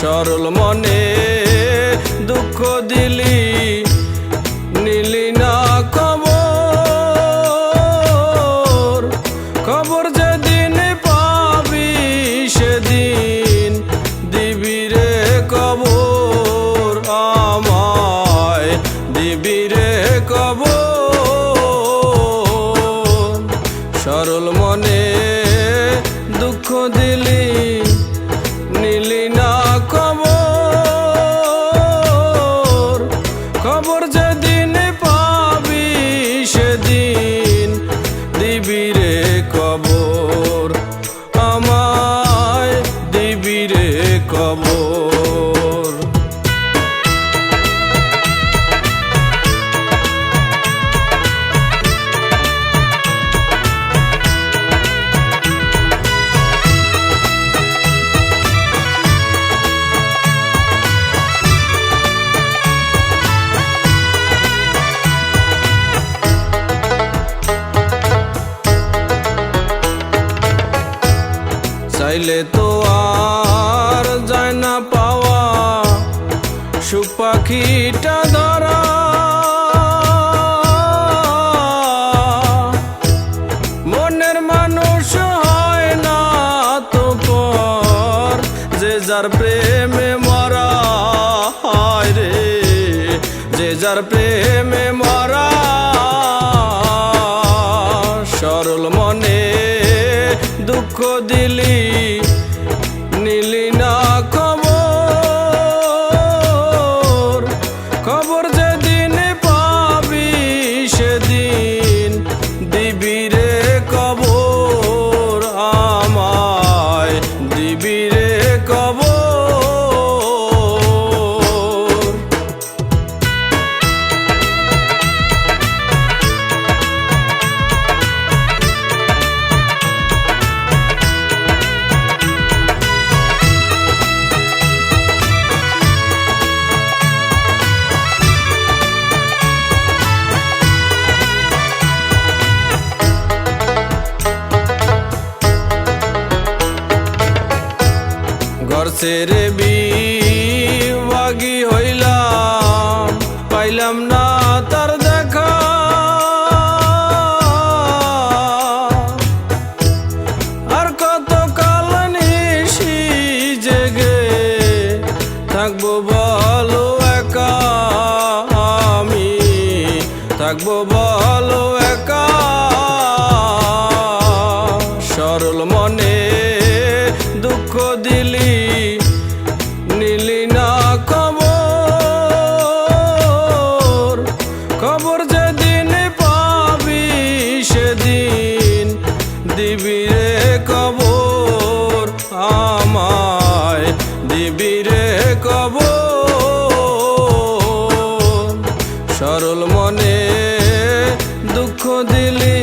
সরল মনে দিবিরে চাইলে তো আর যায় না পাওয়া। সুখ পাখিটা ধরা। মনের মানুষ হয় না তো পর, যে যার প্রেমে মরা হয় রে। যে যার প্রেমে মরা ঘর ছেড়ে হইলাম, পাইলাম না তার দেখা। আর কত কাল নিশি জেগে থাকব বলো একা, আমি থাকব বলো একা। সরল মনে সরল মনে দুঃখ দিলি